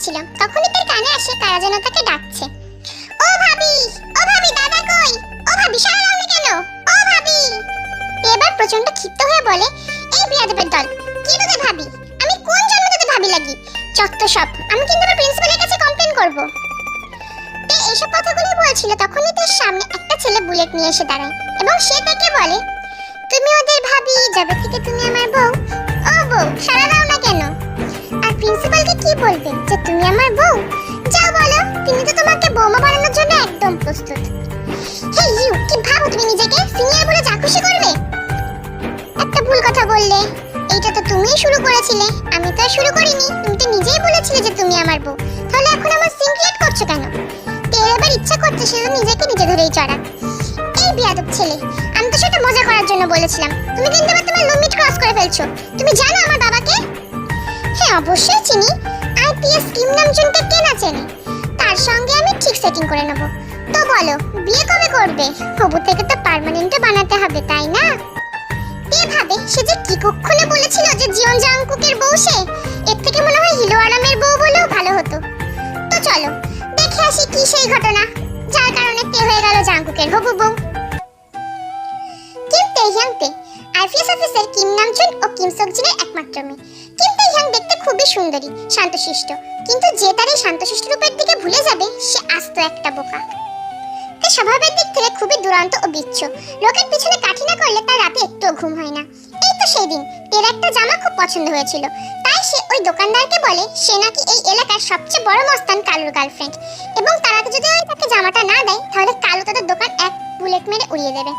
যাচ্ছিল তখনই তার কানে আসে কারা যেন তাকে ডাকছে। ও ভাবি ও ভাবি, দাদা কই? ও ভাবি, সারা দাওনি কেন? ও ভাবি। এবার প্রচণ্ড ক্ষিপ্ত হয়ে বলে, এই বিয়াদবের দল, কি তোদের ভাবি? আমি কোন জন্মে তোদের ভাবি লাগি? চত্ব সব, আমি কিন্তু আমার প্রিন্সিপালের কাছে কমপ্লেন করব। তে এইসব কথাগুলো বলছিল, তখনই তার সামনে একটা ছেলে বুলেট নিয়ে এসে দাঁড়ায়। বৌমা বানানোর জন্য একদম প্রস্তুত। হে ইউ, কি ভাবো তুমি নিজেকে? সিনিয়র বলে যা খুশি করবে। একটা ভুল কথা বললে, এইটা তো তুমিই শুরু করেছিলে। আমি তো শুরু করিনি। তুমি তো নিজেই বলেছিলে যে তুমি আমার বউ। তাহলে এখন আমার সিন ক্রিয়েট করছ কেন? তের এবার ইচ্ছা করছে সে নিজেকে নিজে ধরেই চড়া। এই বিয়াদব ছেলে, আমি তো সেটা মজা করার জন্য বলেছিলাম। তুমি কিন্তু এবার তোমার লিমিট ক্রস করে ফেলছো। তুমি জানো আমার বাবাকে? হ্যাঁ অবশ্যই চিনি। আইপিএস কিম নামজুনকে কে না চেনে? তার সঙ্গে আমি ঠিক সেটিং করে নেব। তো বলো, বিয়ে কবে করবে? হবু থেকে তো পার্মানেন্টও বানাতে হবে, তাই না? কে ভাবে সে যে কি কক্ষণে বলেছিল যে জিয়ন জাংকুকের বউ সে, এর থেকে মনে হয় হিলো আরামের বউ বলেও ভালো হতো। তো চলো, দেখে আসি কি সেই ঘটনা। যার কারণে তে হয়ে গেল জাংকুকের হবু বউ। কিম তেহ্যাংতে আইপিএস অফিসার কিম নামচুন ও কিম সকজিনের একমাত্র মেয়ে। খুবই সুন্দরী, শান্তশিষ্ট। কিন্তু যে তার এই শান্তশিষ্ট রূপের দিকে ভুলে যাবে, সে আস্ত একটা বোকা। তার স্বভাবের দিক থেকে খুবই দুরান্ত ও বিচ্ছ। লোকের পিছনে কাঠি না করলে তার রাতে একটুও ঘুম হয় না। তো সেই দিন। তের একটা জামা খুব পছন্দ হয়েছিল। তাই সে ওই দোকানদারকে বলে, সে নাকি এই এলাকার সবচেয়ে বড় মস্তান কালুর গার্লফ্রেন্ড এবং তারা যদি ওই তাকে জামাটা না দেয়, তাহলে কালু তাদের দোকান এক বুলেট মেরে উড়িয়ে দেবে।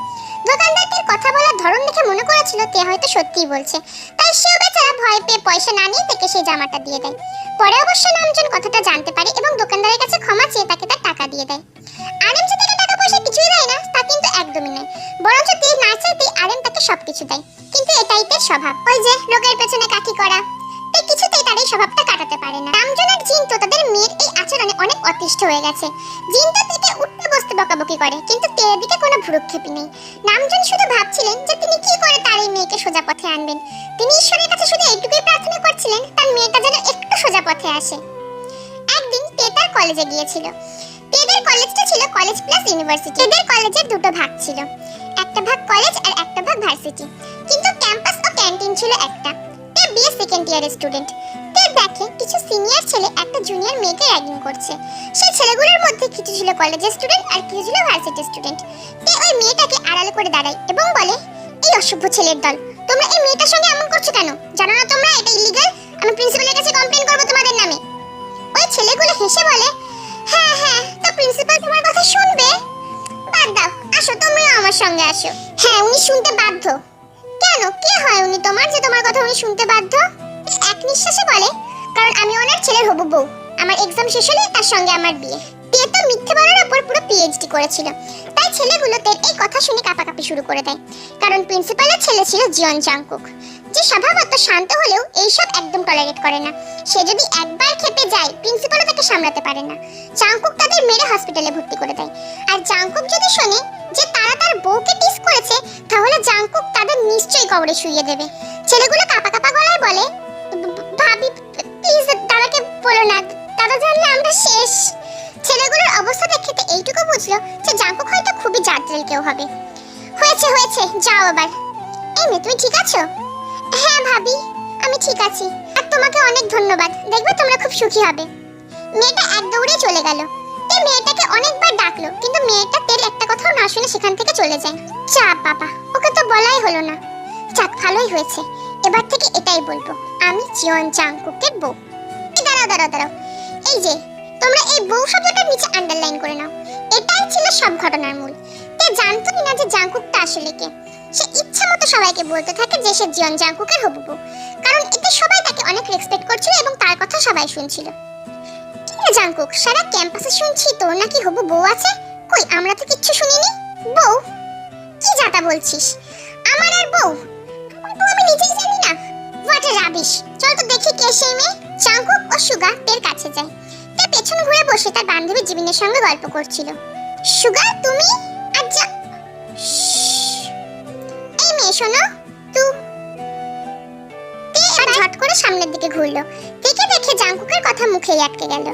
দোকানদারটির কথা বলার ধরন দেখে মনে করেছিল তে হয়তো সত্যিই বলছে। তাই সেও বেচারা ভয় পেয়ে পয়সা না নিয়ে তাকে সেই জামাটা দিয়ে দেয়। পরে অবশ্য নামজন কথাটা জানতে পারে এবং দোকানদারের কাছে ক্ষমা চেয়ে তাকে তার টাকা দিয়ে দেয়। আরেম যে তাকে টাকা পয়সা কিছুই দেয় না, তা কিন্তু একদমই নয়। বরঞ্চ তে না চাইতেই আরেম তাকে সবকিছু দেয়। কিন্তু এটাই তের স্বভাব। ওই যে লোকের পেছনে কাঠি করা। তে কিছুতেই তার এই স্বভাবটা কাটাতে পারে না। রামজন আর জিন তো তাদের মেয়ের এই আচরণে অনেক অতিষ্ঠ হয়ে গেছে। জিন তো থেকে উঠতে বসতে বকাবকি করে, কিন্তু তের দিকে কোনো ভ্রুক্ষেপই নেই। নামজন শুধু ভাবছিলেন যে তিনি কি করে তার এই মেয়েকে সোজা পথে আনবেন। তিনি ঈশ্বরের কাছে শুধু এইটুকুই প্রার্থনা করছিলেন, তার মেয়েটা যেন একটু সোজা পথে আসে। একদিন তে তার কলেজে গিয়েছিল। তেদের কলেজটা ছিল কলেজ প্লাস ইউনিভার্সিটি। তেদের কলেজের দুটো ভাগ ছিল। একটা ভাগ কলেজ আর একটা ভাগ ভার্সিটি কিন্তু ক্যাম্পাস ও ক্যান্টিন ছিল একটা। তে বিএ সেকেন্ড ইয়ারের স্টুডেন্ট তে দেখে কিছু সিনিয়র ছেলে একটা জুনিয়র মেয়েকে র্যাগিং করছে। সেই ছেলেগুলোর মধ্যে কিছু ছিল কলেজের স্টুডেন্ট আর কিছু ছিল ভার্সিটির স্টুডেন্ট তে ওই মেয়েটাকে আড়ালে করে দাঁড়ায় এবং বলে, এই অসভ্য ছেলের দল, তোমরা এই মেয়েটার সঙ্গে এমন করছ কেন? জানো না তোমরা, এটা ইলিগাল আমি প্রিন্সিপালের কাছে কমপ্লেন করব তোমাদের নামে। ওই ছেলেগুলো হেসে বলে হ্যাঁ হ্যাঁ তো প্রিন্সিপাল তোমার কথা শুনবে? বাদ দাও। আসো তুমিও আমার সঙ্গে আসো। হ্যাঁ উনি শুনতে বাধ্য। কেন? কে হয় উনি তোমার যে তোমার কথা উনি শুনতে বাধ্য? এক নিঃশ্বাসে বলে, কারণ আমি ওনার ছেলের হবু বউ। আমার এক্সাম শেষ হলে তার সঙ্গে আমার বিয়ে। বিয়ে মিথ্যে বলার ওপর পুরো পিএইচডি করেছিল। তাই ছেলেগুলো তের এই কথা শুনে কাপাকাপি শুরু করে দেয়। কারণ প্রিন্সিপালের ছেলে ছিল জিয়ন জাংকুক যে স্বভাবত শান্ত হলেও এইসব একদম টলারেট করে না। সে যদি একবার খেপে যায় প্রিন্সিপালও তাকে সামলাতে পারে না। জাংকুক তাদের মেরে হসপিটালে ভর্তি করে দেয়। আর জাংকুক যদি শোনে যে তারা তার বউকে টিস করেছে, তাহলে জাংকুক তাদের নিশ্চয়ই কবরে শুইয়ে দেবে। ছেলেগুলো কাপা কাপা গলায় বলে "ভ- ভ- ভাবি প্লিজ দাদাকে বলো না। দাদা জানলে আমরা শেষ। ছেলেগুলোর অবস্থা দেখে তো এইটুকু বুঝলো যে জাংকুক হয়তো খুবই জাদ্রেল কেউ হবে। হয়েছে হয়েছে, যাও আবার। এই তুমি ঠিক আছো? হ্যাঁ ভাবি, আমি ঠিক আছি। আর তোমাকে অনেক ধন্যবাদ। দেখবে তোমরা খুব সুখী হবে। মেয়েটা এক দৌড়ে চলে গেল। তে মেয়েটাকে অনেকবার ডাকলো, কিন্তু মেয়েটা তেল একটা কথাও না শুনে সেখান থেকে চলে যায়। চা বাবা ওকে তো বলাই হলো না। যাক, ভালোই হয়েছে। এবার থেকে এটাই বলব, আমি জিয়ন চাংকুকের বউ। দাঁড়াও দাঁড়াও দাঁড়াও। এই যে তোমরা এই বউ শব্দটার নিচে আন্ডারলাইন করে নাও। এটাই ছিল সব ঘটনার মূল। তে জানতো না যে জাংকুকটা আসলে কে? সে ইচ্ছা মতো সবাইকে বলতে থাকে যে সে জিয়ন জাংকুকের হবু বউ কারণ এতে সবাই তাকে অনেক রেসপেক্ট করছিল এবং তার কথা সবাই শুনছিল। কি রে জাংকুক, সারা ক্যাম্পাসে শুনছি তোর নাকি হবু বউ আছে? কই, আমরা তো কিচ্ছু শুনিনি। বউ, কি যাতা বলছিস? আমার আর বউ? আমার ও আমি নিজেই জানি না। হোয়াট রাবিশ চল তো দেখি কে সেই মেয়ে। চাঙ্কুক ও সুগা তের কাছে যায়। তে পেছন ঘুরে বসে তার বান্ধবী জিবিনের সঙ্গে গল্প করছিল। সুগা, তুমি? আচ্ছা এই মেয়ে, শোনো, তু এবার ঝট করে সামনের দিকে ঘুরলো। দেখে দেখে জাঙ্কুকের কথা মুখেই আটকে গেল।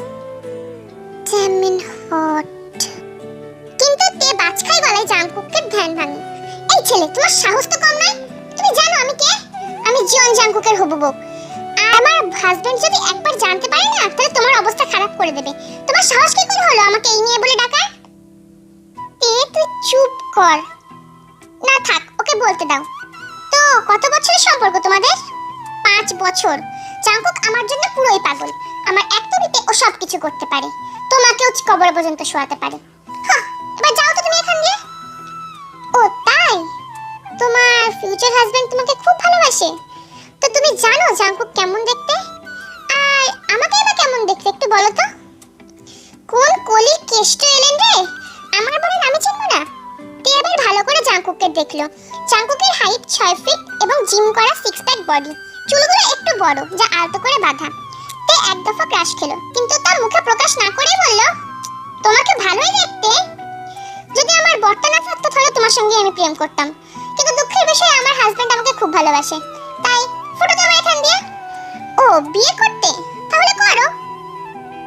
Jimin hot. কিন্তু তে বাজখাই গলায় জাঙ্কুকের ধ্যান ভাঙে। এই ছেলে, তোমার সাহস তো কম নয়? তুমি জানো আমি কে? আমি জিয়ন জাঙ্কুকের হবু বউ। আমার হাজবেন্ড যদি একবার জানতে পারে না, তাহলে তোমার অবস্থা খারাপ করে দেবে। তোমার সাহস কি করে হলো আমাকে এই নিয়ে বলে ডাকা তে তুই চুপ কর। না থাক, ওকে বলতে দাও। তো, কত বছরের সম্পর্ক তোমাদের? পাঁচ বছর। জাঙ্কুক আমার জন্য পুরোই পাগল। আমার এক তবিতে ও সব কিছু করতে পারে। তোমাকে তোমাকেও কবর পর্যন্ত শোয়াতে পারে। এবার যাও তো তুমি এখান দিয়ে। ও, তাই? তোমার ফিউচার হাজবেন্ড তোমাকে খুব ভালোবাসে। তুমি জানো জাঙ্কুক কেমন দেখতে? আর আমাকে এবার কেমন দেখতে একটু বলো তো। কোন কলির কেষ্ট এলেন রে? আমার বলেন আমি চিনব না। তে এবার ভালো করে জাঙ্কুককে দেখল। জাঙ্কুকের হাইট ছয় ফিট এবং জিম করা সিক্স প্যাক বডি চুলগুলো একটু বড়, যা আলতো করে বাঁধা। তে এক দফা ক্রাশ খেলো, কিন্তু তার মুখে প্রকাশ না করেই বলল, তোমাকে ভালোই দেখতে। যদি আমার বরটা না থাকতো তাহলে তোমার সঙ্গে আমি প্রেম করতাম। কিন্তু দুঃখের বিষয়, আমার হাজবেন্ড আমাকে খুব ভালোবাসে। তাই ফটো দাও এখান দিয়ে? ও, বিয়ে করতে? তাহলে করো।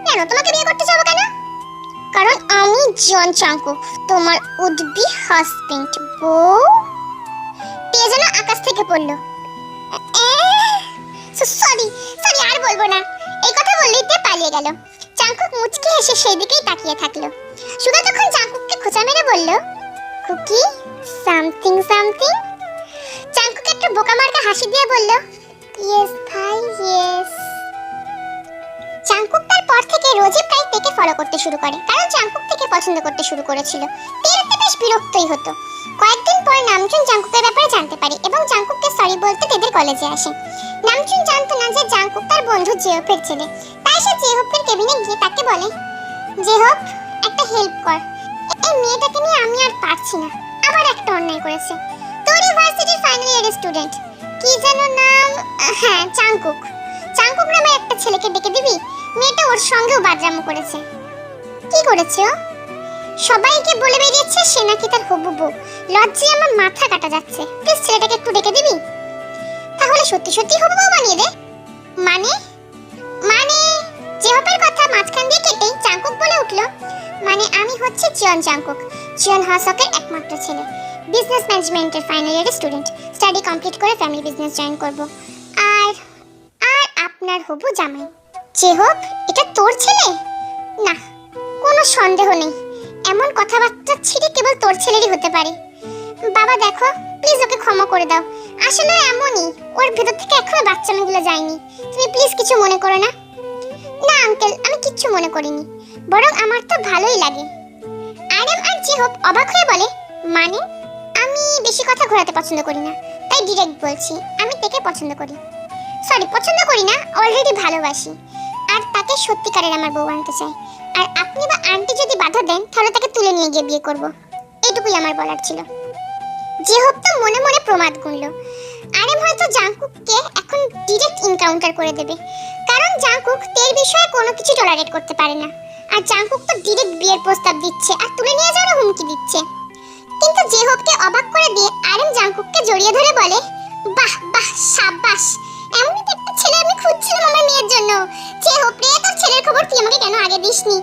কেন, তোমাকে বিয়ে করতে যাব কেন? কারণ আমি জন চাঙ্কু, তোমার উডবি হাজবেন্ড বউ। যেন আকাশ থেকে পড়ল। সরি সরি, আর বলব না। এই কথা বললেই তে পালিয়ে গেল। চাঙ্কুক মুচকি হেসে সেই দিকেই তাকিয়ে থাকল। সুগা তখন চাঙ্কুককে খোঁচা মেরে বলল কুকি সামথিং সামথিং চাঙ্কুক একটা বোকা মার্কা হাসি দিয়ে বলল ইয়েস ভাই ইয়েস চাঙ্কুক তার পর থেকে রোজই প্রায় তেকে ফলো করতে শুরু করে, কারণ চাঙ্কুক থেকে পছন্দ করতে শুরু করেছিল। তেরাতে বেশ বিরক্তই হতো। কয়েকদিন পর নামচুন জাঙ্কুকের ব্যাপারে জানতে পারে এবং জাঙ্কুককে সরি বলতে তেদের কলেজে আসে। নামচুন জানতো না যে জাঙ্কুক তার বন্ধু জেহপের ছেলে। তাই সে জেহপের কেবিনে গিয়ে তাকে বলে জেহপ একটা হেল্প কর। এই মেয়েটাকে নিয়ে আমি আর পারছি না। আবার একটা অন্যায় করেছে। তোর ইউনিভার্সিটির ফাইনাল ইয়ারের স্টুডেন্ট কি যেন নাম? হ্যাঁ চাঙ্কুক। চাঙ্কুক নামে একটা ছেলেকে ডেকে দিবি? মেয়েটা ওর সঙ্গেও বাদরামো করেছে। কি করেছে ও? সবাইকে বলে বেরিয়েছে সে নাকি তার হবু বউ। আমার মাথা কাটা যাচ্ছে। প্লিজ ছেলেটাকে একটু ডেকে দিবি? তাহলে সত্যি সত্যি হবু বউ বানিয়ে দে। মানে? মানে? জেহপের কথা মাঝখান দিয়ে কেটে চাঙ্কুক বলে উঠল মানে আমি হচ্ছে চিয়ন চাঙ্কুক। চিয়ন হাসকের একমাত্র ছেলে। বিজনেস ম্যানেজমেন্টের ফাইনাল ইয়ারের স্টুডেন্ট স্টাডি কমপ্লিট করে ফ্যামিলি বিজনেস জয়েন করব। আর আর আপনার হবু জামাই। যে হোক, এটা তোর ছেলে? না, কোনো সন্দেহ নেই। এমন কথাবার্তা ছিঁড়ে কেবল তোর ছেলেরই হতে পারে। বাবা, দেখো প্লিজ ওকে ক্ষমা করে দাও। আসলে এমনই। ওর ভেতর থেকে এখনও বাচ্চামেগুলো যায়নি। তুমি প্লিজ কিছু মনে করো না। না আঙ্কেল আমি কিচ্ছু মনে করিনি। বরং আমার তো ভালোই লাগে। আরএম আর জিহোপ অবাক হয়ে বলে মানে? আমি বেশি কথা ঘোরাতে পছন্দ করি না। তাই ডিরেক্ট বলছি, আমি তাকে পছন্দ করি। সরি পছন্দ করি না অলরেডি ভালোবাসি। আর তাকে সত্যিকারের আমার বউ আনতে চাই। আর আপনি বা আন্টি যদি বাধা দেন, তাহলে তাকে তুলে নিয়ে গিয়ে বিয়ে করব। এটুকুই আমার বলার ছিল। যে হোক তো মনে মনে প্রমাদ গুনল আরেম হয়তো জাংকুককে এখন ডিরেক্ট এনকাউন্টার করে দেবে। কারণ জাংকুক তের বিষয়ে কোনো কিছু টলারেট করতে পারে না। আর জাঙ্কুক তো ডিরেক্ট বিয়ের প্রস্তাব দিচ্ছে, আর তুলে নিয়ে যাওয়ার হুমকি দিচ্ছে। কিন্তু জেহবকে অবাক করে দিয়ে আরেম জাংকুককে জড়িয়ে ধরে বলে, বাহ বাহ সাবাস এমনই তো একটা ছেলে আমি খুঁজছিলাম আমার মেয়ের জন্য। জেহব রে, তোর ছেলের খবর তুই আমাকে কেন আগে দিসনি?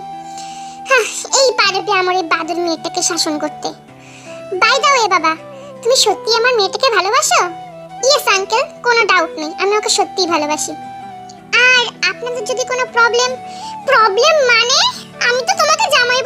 এই পারবে আমার এই বাদর মেয়েটাকে শাসন করতে। বাই দাও এ বাবা। তুমি সত্যি আমার মেয়েটাকে ভালোবাসো? ইয়েস, আঙ্কেল, কোনো ডাউট নেই। আমি ওকে সত্যিই ভালোবাসি। আর আপনাদের যদি কোনো প্রবলেম প্রবলেম মানে আমি তো তোমাকে জামাই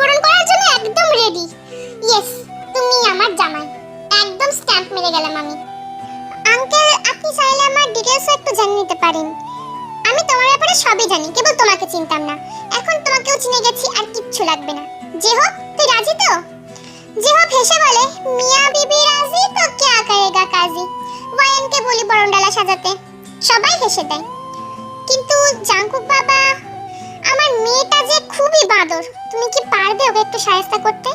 সবই জানি, কেবল তোমাকে চিনতাম না। এখন তোমাকেও চিনে গেছি আর কিচ্ছু লাগবে না। যে হোক তুই রাজি তো? যে হোক হেসে বলে, মিয়া বিবি রাজি? তো কে করেগা কাজী? ওয়াইনকে বলি বরণডালা সাজাতে। সবাই হেসে দেয়। কিন্তু জাঙ্কুক বাবা, আমার মেয়েটা যে খুবই বাদর। তুমি কি পারবে ওকে একটু সাহায্য করতে?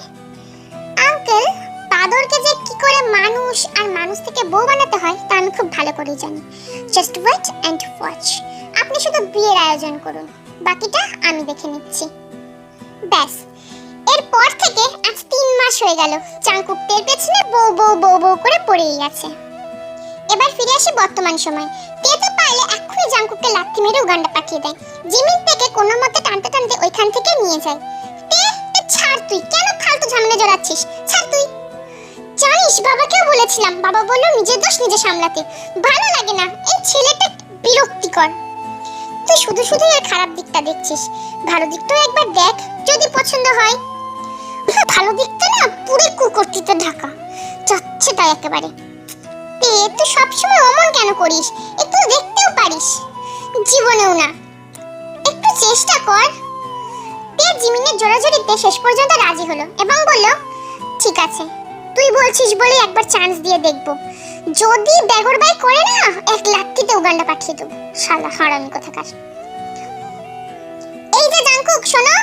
আঙ্কেল, বাদরকে যে কি করে মানুষ আর মানুষ থেকে বউ বানাতে হয়, তা আমি খুব ভালো করে জানি। জাস্ট ওয়েট অ্যান্ড ওয়াচ আপনি শুধু বিয়ের আয়োজন করুন। বাকিটা আমি দেখে নিচ্ছি। ব্যাস। এরপর থেকে আজ তিন মাস হয়ে গেল। চাঙ্কুক তের পেছনে বউ বউ বউ বউ করে পড়েই আছে এবার ফিরে আসি বর্তমান সময়। তে তো পারলে এক্ষুনি জাঙ্কুককে লাথি মেরে উগান্ডা পাঠিয়ে দেয়। জিমিন থেকে কোনো মতে টানতে টানতে ওইখান থেকে নিয়ে যায়। তে তে ছাড় তুই, কেন ফালতু ঝামেলা জড়াচ্ছিস? ছাড় তুই। জানিস, বাবাকেও বলেছিলাম, বাবা বলল নিজের দোষ নিজে সামলাতে। ভালো লাগে না, এই ছেলেটা বিরক্তিকর। তুই শুধু শুধু এর খারাপ দিকটা দেখছিস। ভালো দিকটাও একবার দেখ, যদি পছন্দ হয়। ভালো দিকটা না পুরো কুকর্তিতে ঢাকা। যাচ্ছে তাই একেবারে। তে তুই সবসময় অমন কেন করিস? একটু দেখতেও পারিস। জীবনেও না। একটু চেষ্টা কর। তে জিমিনের জোরাজোরিতে শেষ পর্যন্ত রাজি হলো এবং বলল, ঠিক আছে। তুই বলছিস বলে একবার চান্স দিয়ে দেখব। যদি বেগর বাই করে না, এক লাত্তিতে উগান্ডা পাঠিয়ে দেবো। শালা হারামি কোথাকার। এই যে জাঙ্কুক শোনো।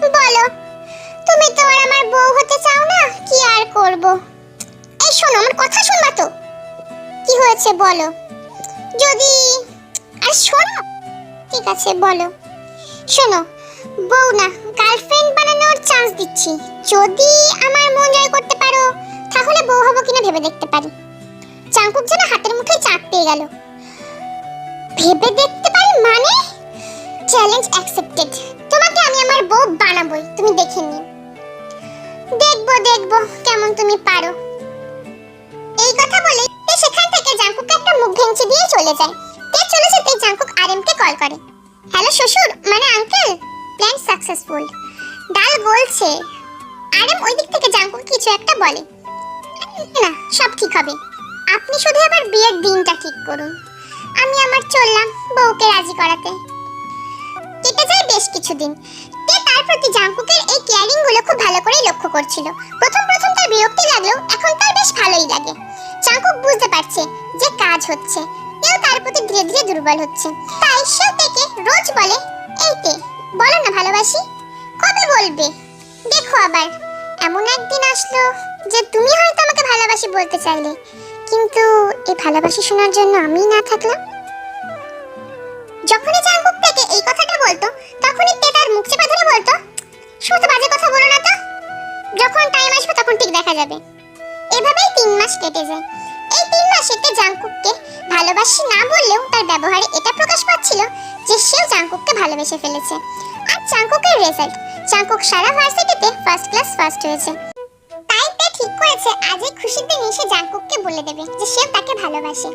বলো, তুমি তো আর আমার বউ হতে চাও না, কি আর করব? এই শোনো, আমার কথা শুনবা তো। কি হয়েছে বলো। যদি, আর শোনো। ঠিক আছে, বলো। শোনো, বউ না গার্লফ্রেন্ড বানানোর চান্স দিচ্ছি। যদি আমার মন জয় করতে পারো, তাহলে বউ হব কিনা ভেবে দেখতে পারি। চাঙ্কুক যেন হাতের মুঠোয় চাপ পেয়ে গেল। ভেবে দেখতে পারি মানে? চ্যালেঞ্জ অ্যাকসেপ্টেড তোমাকে আমি আমার বউ বানাবই, তুমি দেখে নিও। দেখব দেখব, কেমন তুমি পারো। এই কথা বলে তে সেখান থেকে জাঙ্কুককে একটা মুখ ভেঙচি দিয়ে চলে যায়। তে চলে যেতে জাঙ্কুক আরএমকে কল করে। হ্যালো শ্বশুর মানে আঙ্কেল? প্ল্যান সাকসেসফুল ডাল বলছে, আরএম ওই দিক থেকে জাঙ্কুক কিছু একটা বলে। না, সব ঠিক হবে। আপনি শুধু এবার বিয়ের দিনটা ঠিক করুন। আমি আমার চললাম বউকে রাজি করাতে। কেটে যায় বেশ কিছুদিন। তে তার প্রতি জাঙ্কুকের এই কেয়ারিংগুলো খুব ভালো করেই লক্ষ্য করছিল। প্রথম প্রথম তার বিরক্তি লাগলেও এখন তার বেশ ভালোই লাগে। জাঙ্কুক বুঝতে পারছে যে কাজ হচ্ছে। কেউ তার প্রতি ধীরে ধীরে দুর্বল হচ্ছে। তাই সেও থেকে রোজ বলে, এই তে, বলো না ভালোবাসি? কবে বলবে? দেখো আবার। এমন একদিন আসলো যে তুমি হয়তো আমাকে ভালোবাসি বলতে চাইলে। কিন্তু এই ভালোবাসি শোনার জন্য আমি না থাকলাম? যখনই জাঙ্কুক থেকে এই কথাটা বলতো, তখনই তে তার মুখ চেপে ধরে বলতো, শুধু বাজে কথা বলো না তো। যখন টাইম আসবে তখন ঠিক দেখা যাবে। এভাবেই তিন মাস কেটে যায়। এই তিন মাসে তে জাঙ্কুককে ভালোবাসি না বললেও তার ব্যবহারে এটা প্রকাশ পাচ্ছিল যে সেও জাঙ্কুককে ভালোবেসে ফেলেছে। আর জাঙ্কুকের রেজাল্ট জাঙ্কুক সারা ভার্সিটিতে ফার্স্ট ক্লাস ফার্স্ট হয়েছে। ঠিক করেছে আজ এই খুশির দিন সে জাঙ্কুককে বলে দেবে যে সেও তাকে ভালোবাসে।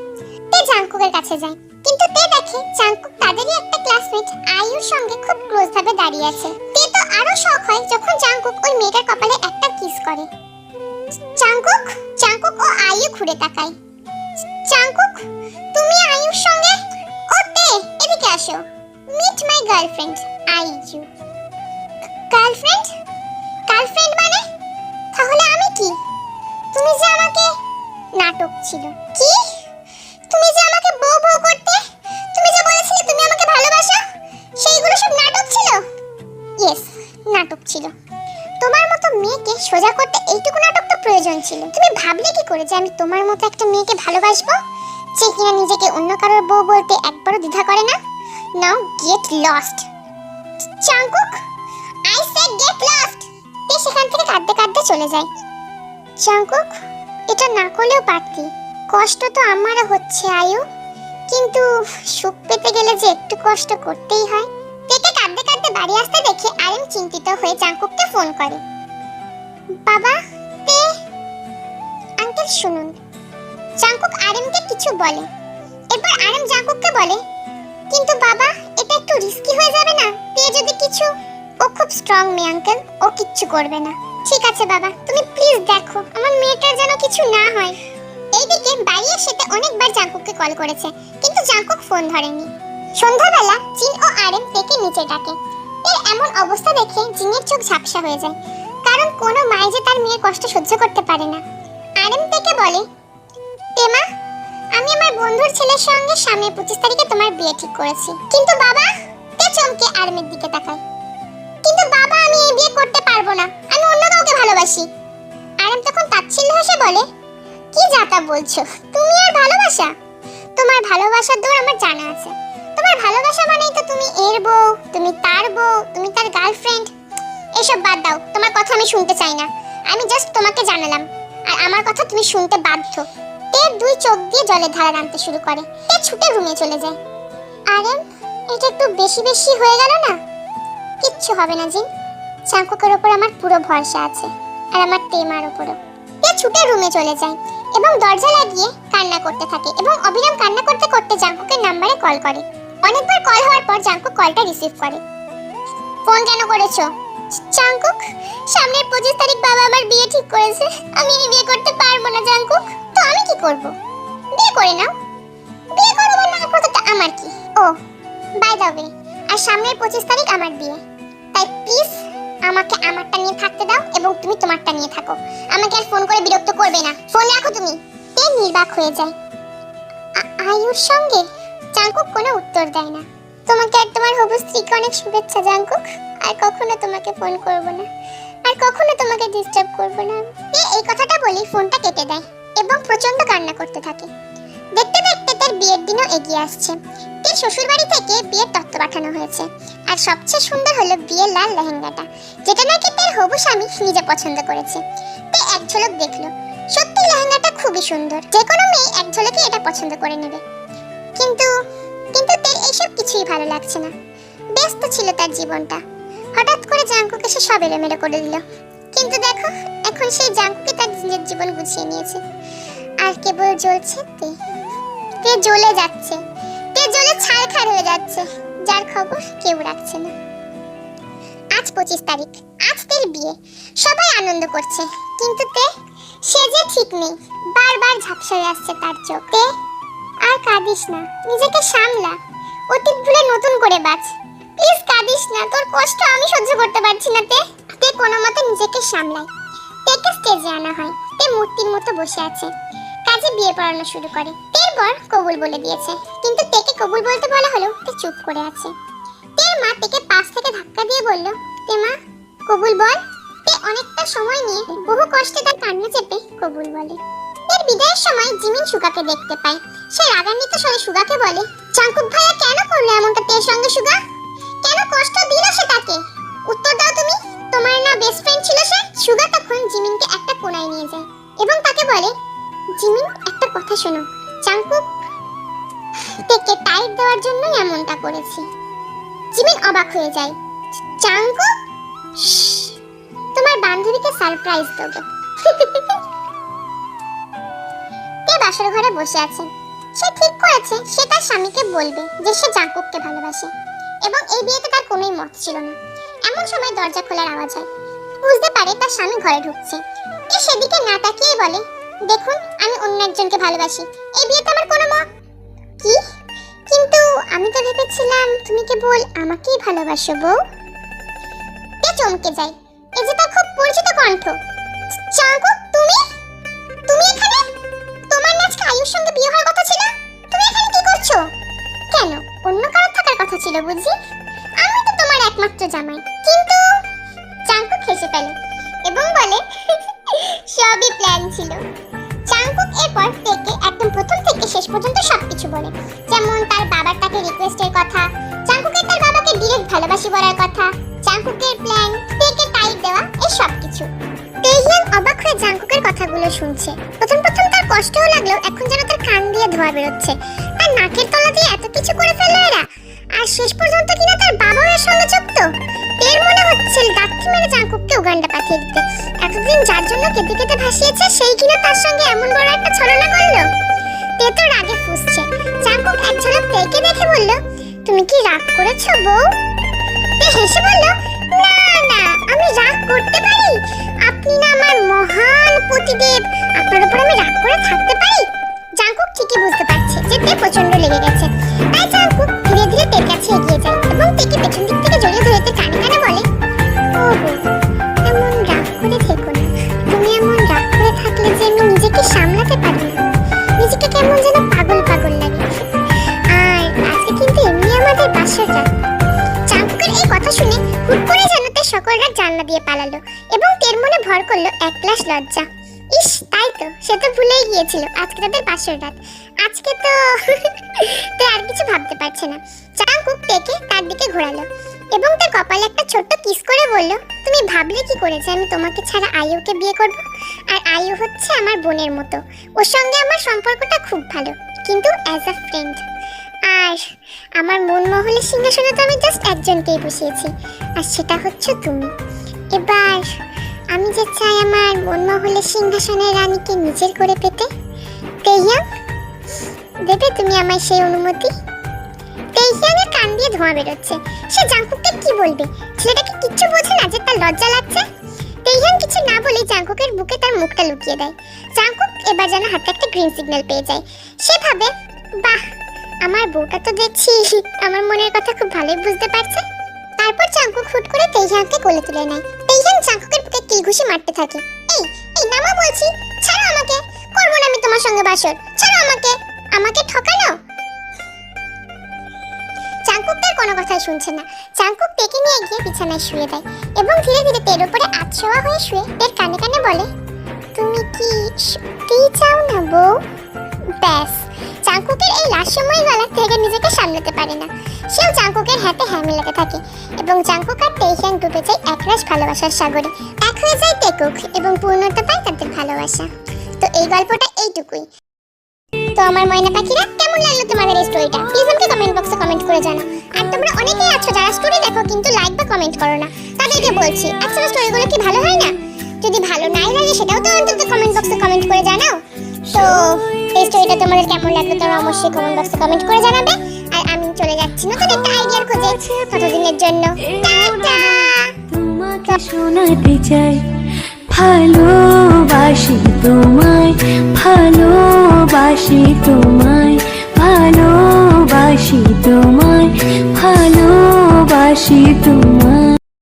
তে জাঙ্কুকের কাছে যায়। কিন্তু তে দেখে জাঙ্কুক তাদেরই একটা ক্লাসমেট আয়ুর সঙ্গে খুব ক্লোজ ভাবে দাঁড়িয়ে আছে। তে তো আরও শখ হয় যখন জাঙ্কুক ওই মেয়েটার কপালে একটা কিস করে। জাঙ্কুক জাঙ্কুক ও আয়ু ঘুরে তাকায়। জাঙ্কুক তুমি আয়ুর সঙ্গে? ও তে, এদিকে আসো। মিট মাই গার্লফ্রেন্ড আইজু গার্লফ্রেন্ড গার্লফ্রেন্ড মানে? তাহলে আমি কি? তুমি যে আমাকে নাটক ছিল। কি? তুমি যে আমাকে বউ বউ করতে, তুমি যে বলেছিলে তুমি আমাকে ভালোবাসো, সেইগুলো সব নাটক ছিল? ইয়েস, নাটক ছিল। তোমার মতো মেয়েকে সোজা করতে এইটুকু নাটক তো প্রয়োজন ছিল। তুমি ভাবলে কি করে যে আমি তোমার মতো একটা মেয়েকে ভালোবাসবো, যে কিনা নিজেকে অন্য কারোর বউ বলতে একবারও দ্বিধা করে না? Now get lost Jungkook I said get lost সেখান থেকে কাঁদতে কাঁদতে চলে যায়। চাঙ্কুক এটা না করলেও পারতি। কষ্ট তো আমারও হচ্ছে, আয়ু। কিন্তু সুখ পেতে গেলে যে একটু কষ্ট করতেই হয়। তেকে কাঁদতে কাঁদতে বাড়ি আসতে দেখে আরেম চিন্তিত হয়ে চাঙ্কুককে ফোন করে। বাবা, তে, আঙ্কেল শুনুন। চাঙ্কুক আরেমকে কিছু বলে। এরপর আরেম জাঙ্কুককে বলে, কিন্তু বাবা, এটা একটু রিস্কি হয়ে যাবে না? তে যদি কিছু, ও খুব স্ট্রং মেয়ে আঙ্কেল ও কিচ্ছু করবে না। ঠিক আছে, বাবা। তুমি প্লিজ দেখো। আমার মেয়েটার যেন কিছু না হয়। এইদিকে বাইরের সাথে অনেকবার জাঙ্কুককে কল করেছে, কিন্তু জাঙ্কুক ফোন ধরেনি। সন্ধ্যাবেলা জিন ও আরেম তেকে নিচে ডাকে। এর এমন অবস্থা দেখে জিনের চোখ ঝাপসা হয়ে যায়। কারণ কোনো মাই যে তার মেয়ের কষ্ট সহ্য করতে পারে না। আরেম তেকে বলে তেমা আমি আমার বন্ধুর ছেলের সঙ্গে সামনের পঁচিশ তারিখে তোমার বিয়ে ঠিক করেছি। কিন্তু বাবা, তে চমকে আরেমের দিকে তাকায়। কিন্তু বাবা, আমি এই বিয়ে করতে পারব না। আমি অন্য কাউকে ভালোবাসি। আরেম তখন তাচ্ছিল্য হেসে বলে, কি যাতা বলছো? তুমি আর ভালোবাসা? তোমার ভালোবাসার দৌড় আমার জানা আছে। তোমার ভালোবাসা মানেই তো তুমি এর বউ, তুমি তার বউ, তুমি তার গার্লফ্রেন্ড। এসব বাদ দাও, তোমার কথা আমি শুনতে চাই না। আমি জাস্ট তোমাকে জানালাম। আর আমার কথা তুমি শুনতে বাধ্য। তের দুই চোখ দিয়ে জলের ধারা নামতে শুরু করে। তে ছুটে রুমে চলে যায়। আরে, এটা একটু বেশি বেশি হয়ে গেল না? কিচ্ছু হবে না, জিন। চাঙ্কুকের ওপর আমার পুরো ভরসা আছে, আর আমার টেমার ওপরও। তে ছুটে রুমে চলে যায় এবং দরজা লাগিয়ে কান্না করতে থাকে এবং অবিরাম কান্না করতে করতে জাঙ্কুকের নাম্বারে কল করে। অনেকবার কল হওয়ার পর জাঙ্কুক কলটা রিসিভ করে। ফোন কেন করেছ? জাঙ্কুক সামনের পঁচিশ তারিখ বাবা আমার বিয়ে ঠিক করেছে, আমি এই বিয়ে করতে পারব না জাঙ্কুক তো আমি কি করব? বিয়ে করে নাও। বিয়ে করব না করতে আমার কি? ও বাই দ্য ওয়ে আর সামনের পঁচিশ তারিখ আমার বিয়ে। তাই প্লিজ আমাকে আমারটা নিয়ে থাকতে দাও এবং তুমি তোমারটা নিয়ে থাকো। আমাকে আর ফোন করে বিরক্ত করবে না। ফোন রাখো তুমি। তে নির্বাক হয়ে যায়। আয়ুর সঙ্গে জাঙ্কুক কোনো উত্তর দেয় না। তোমাকে আর তোমার হবু স্ত্রীকে অনেক শুভেচ্ছা, জাঙ্কুক। আর কখনো তোমাকে ফোন করব না। আর কখনো তোমাকে ডিস্টার্ব করব না। এই কথাটা বলি ফোনটা কেটে দেয় এবং প্রচণ্ড কান্না করতে থাকে। তার বিয়ের দিনও এগিয়ে আসছে। তের শ্বশুর বাড়ি থেকে বিয়ের তত্ত্ব পাঠানো হয়েছে। আর সবচেয়ে সুন্দর হলো বিয়ের লাল লেহেঙ্গাটা, যেটা নাকি তার হবু স্বামী নিজে পছন্দ করেছে। তে এক ঝলক দেখল, সত্যি লেহেঙ্গাটা খুবই সুন্দর। যে কোনো মেয়ে এক ঝলকে এটা পছন্দ করে নেবে। কিন্তু কিন্তু তের এইসব কিছুই ভালো লাগছে না। ব্যস্ত ছিল তার জীবনটা। হঠাৎ করে জাঙ্কুক সে সব এলোমেলো করে দিল। কিন্তু দেখো, এখন সেই জাঙ্কুকে তার নিজের জীবন গুছিয়ে নিয়েছে। আর কেবল জ্বলছে তে। তে জ্বলে যাচ্ছে? তে জ্বলে ছারখার হয়ে যাচ্ছে? যার খবর কেউ রাখছে না। আজ পঁচিশ তারিখ, আজ তের বিয়ে। সবাই আনন্দ করছে, কিন্তু তে, সে যে ঠিক নেই। বারবার ঝাপসা হয়ে আসছে তার চোখ। আর কাঁদিস না, নিজেকে সামলা। অতীত ভুলে নতুন করে বাঁচ। প্লিজ কাঁদিস না, তোর কষ্ট আমি সহ্য করতে পারছি না, তে। তে কোনো মতে নিজেকে সামলায় তেকে স্টেজে আনা হয়? তে মূর্তির মতো বসে আছে। কাজে বিয়ে পড়ানো শুরু করে। তের বর কবুল বলে দিয়েছে। কিন্তু তেকে কবুল বলতে বলা হলেও তে চুপ করে আছে। তের মা তেকে পাশ থেকে ধাক্কা দিয়ে বলল, তে মা, কবুল বল। তে অনেকটা সময় নিয়ে বহু কষ্টে তার কান্না চেপে কবুল বলে। এর বিদায়ের সময় জিমিন সুগাকে দেখতে পায়। সে রাগান্বিত স্বরে সুগাকে বলে, চাঙ্কুক ভাইয়া কেন করল এমনটা তের সঙ্গে, সুগা? কেন কষ্ট দিল সে তাকে? উত্তর দাও তুমি, তোমার না বেস্ট ফ্রেন্ড ছিল সে? সুগা তখন জিমিনকে একটা কোণায় নিয়ে যায় এবং তাকে বলে, জিমিন, একটা কথা শোনো। চাঙ্কুক? তেকে টাইট দেওয়ার জন্যই এমনটা করেছি। জিমিন অবাক হয়ে যায়। চাঙ্কুক? তোমার বান্ধবীকে সারপ্রাইজ দেবো। তে বাসর ঘরে বসে আছে? সে ঠিক করেছে, সে তার স্বামীকে বলবে যে সে জাঙ্কুককে ভালোবাসে। এবং এই বিয়েতে তার কোনোই মত ছিল না। এমন সময় দরজা খোলার আওয়াজ হয়। বুঝতে পারে তার স্বামী ঘরে ঢুকছে। সে সেদিকে না তাকিয়ে বলে দেখুন, আমি অন্য একজনকে ভালোবাসি। এই বিয়েতে আমার কোনো মত? কি? কিন্তু আমি তো ভেবেছিলাম তুমি কেবল আমাকেই ভালোবাসো বউ। তে চমকে যায়। এই যে তার খুব পরিচিত কণ্ঠ। চাঙ্কুক তুমি? তুমি এখানে? তোমার না আজকে আয়ুর সঙ্গে বিয়ে হওয়ার কথা ছিল? তুমি এখানে কি করছ? কেন? অন্য কারোর থাকার কথা ছিল বুঝি? আমি তো তোমার একমাত্র জামাই। কিন্তু চাঙ্কুক হেসে ফেলে এবং বলে সবই প্ল্যান ছিল। চাঙ্কুক এরপর থেকে একদম প্রথম থেকে শেষ পর্যন্ত সবকিছু বলে। যেমন তার বাবার তাকে রিকোয়েস্টের কথা, চাঙ্কুকের তার বাবাকে ডিরেক্ট ভালোবাসি বলার কথা, চাঙ্কুকের প্ল্যান থেকে টাইট দেওয়া, এই সব কিছু তেহিয়ান অবাক হয়ে জাঙ্কুকের কথাগুলো শুনছে। প্রথম প্রথম তার কষ্টও লাগলেও এখন যেন তার কান দিয়ে ধোয়া বেরোচ্ছে। তার নাকের তলা দিয়ে এত কিছু করে ফেলল এরা। আর শেষ পর্যন্ত কিনা তার এর সঙ্গে যুক্ত। এর মনে হচ্ছে গাত্তি মেরে জাঙ্কুককে উগান্ডা পাঠিয়ে দিতে। এতদিন যার জন্য কেঁদে কেটে ভাসিয়েছে, সেই কিনা তার সঙ্গে এমন বড় একটা ছলনা করল। তে তো রাগে ফুসছে। জাঙ্কুক এক ঝলক তেকে দেখে বলল, তুমি কি রাগ করেছ বউ? তে হেসে বলল, না না, আমি রাগ করতে পারি। আপনি না আমার মহান পতিদেব। আপনার উপর আমি রাগ করে থাকতে পারি? জাঙ্কুক ঠিকই বুঝতে পারছে যে তে প্রচণ্ড লেগে গেছে। তাই জাঙ্কুক ধীরে ধীরে তের কাছে এগিয়ে যায় এবং তেকে পেছন দিক থেকে জড়িয়ে ধরে তে কানে কানে বলে। ও এমন রাগ করে থেকো না। তুমি এমন রাগ করে থাকলে যে আমি নিজেকে সামলাতে পারি না। নিজেকে কেমন যেন পাগল পাগল লাগে। আর আজকে কিন্তু এমনি আমাদের বাসার রাত। চাঙ্কুকের এই কথা শুনে হুট করে যেন তার সকলরা জানলা দিয়ে পালালো এবং তের মনে ভর করল এক গ্লাস লজ্জা। ইস, তাই তো, সে তো ভুলেই গিয়েছিল, আজকে তাদের পাশের রাত। আজকে তো তো আর কিছু ভাবতে পারছে না। চাঙ্কুক টেকে তার দিকে ঘোরালো এবং তার কপালে একটা ছোট্ট কিস করে বলল, তুমি ভাবলে কি করেছে? আমি তোমাকে ছাড়া আয়ুকে বিয়ে করব? আর আয়ু হচ্ছে আমার বোনের মতো। ওর সঙ্গে আমার সম্পর্কটা খুব ভালো, কিন্তু অ্যাজ আ ফ্রেন্ড আর আমার মন মহলের সিংহাসনে তো আমি জাস্ট একজনকেই বসিয়েছি, আর সেটা হচ্ছে তুমি। এবার আমি যে চাই আমার মন মহলের সিংহাসনের রানীকে নিজের করে পেতে। তেইয়াং দেবে তুমি আমায় সেই অনুমতি? তেইয়াংয়ের কান দিয়ে ধোঁয়া বেরোচ্ছে। সে জাংকুককে কি বলবে? ছেলেটাকে কিচ্ছু বোঝে না যে তার লজ্জা লাগছে? তেইয়াং কিছু না বলে জাংকুকের বুকে তার মুখটা লুকিয়ে দেয়। জাংকুক এবার যেন হাতে একটা গ্রিন সিগন্যাল পেয়ে যায়। সে ভাবে, বাহ, আমার বউটা তো দেখছি। আমার মনের কথা খুব ভালোই বুঝতে পারছে। তারপর চাঙ্কুক ফুট করে তেইহানকে কোলে তুলে নেয়। তেইহান চাঙ্কুকের বুকে কিল ঘুষি মারতে থাকে। এই এই নামা বলছি। ছাড়ো আমাকে। করব না আমি তোমার সঙ্গে বাসর। ছাড়ো আমাকে। আমাকে ঠকানো চাঙ্কুক তার কোনো কথাই শুনছে না। চাঙ্কুক টেকে নিয়ে গিয়ে বিছানায় শুয়ে দেয় এবং ধীরে ধীরে তের উপরে আতশোয়া হয়ে শুয়ে তের কানে কানে বলে, তুমি কি সত্যিই চাও না বউ? ব্যাস। চাঙ্কুকের এই লাস্যময় গলা থেকে নিজেকে সামলাতে পারে না। সেও চাঙ্কুকের হাতে হ্যাঁ মেলাতে থাকে এবং চাঙ্কুক আর তেইশান ডুবে যায় একরাশ ভালোবাসার সাগরে। এক হয়ে যায় টেকুক এবং পূর্ণতা পায় তাদের ভালোবাসা। তো এই গল্পটা এইটুকুই। তো আমার ময়না পাখিরা, কেমন লাগল তোমাদের এই স্টোরিটা প্লিজ আমাকে কমেন্ট বক্সে কমেন্ট করে জানাও। আর তোমরা অনেকেই আছো যারা স্টোরি দেখো কিন্তু লাইক বা কমেন্ট করো না। তাদেরকে বলছি অ্যাকচুয়ালি স্টোরিগুলো কি ভালো হয় না? যদি ভালো নাই লাগে সেটাও তো অন্তত কমেন্ট বক্সে কমেন্ট করে জানাও। তো স্টোরিটা তোমাদের কেমন লাগল তোমরা অবশ্যই কমেন্ট বক্সে কমেন্ট করে জানাবে। আর আমি চলে যাচ্ছি নতুন একটা আইডিয়ার খোঁজে ততদিনের জন্য। টাটা! তোমাকে শোনাতে চাই। ভালোবাসি তোমায় ভালোবাসি তোমায় ভালোবাসি তোমায় ভালোবাসি তোমায়।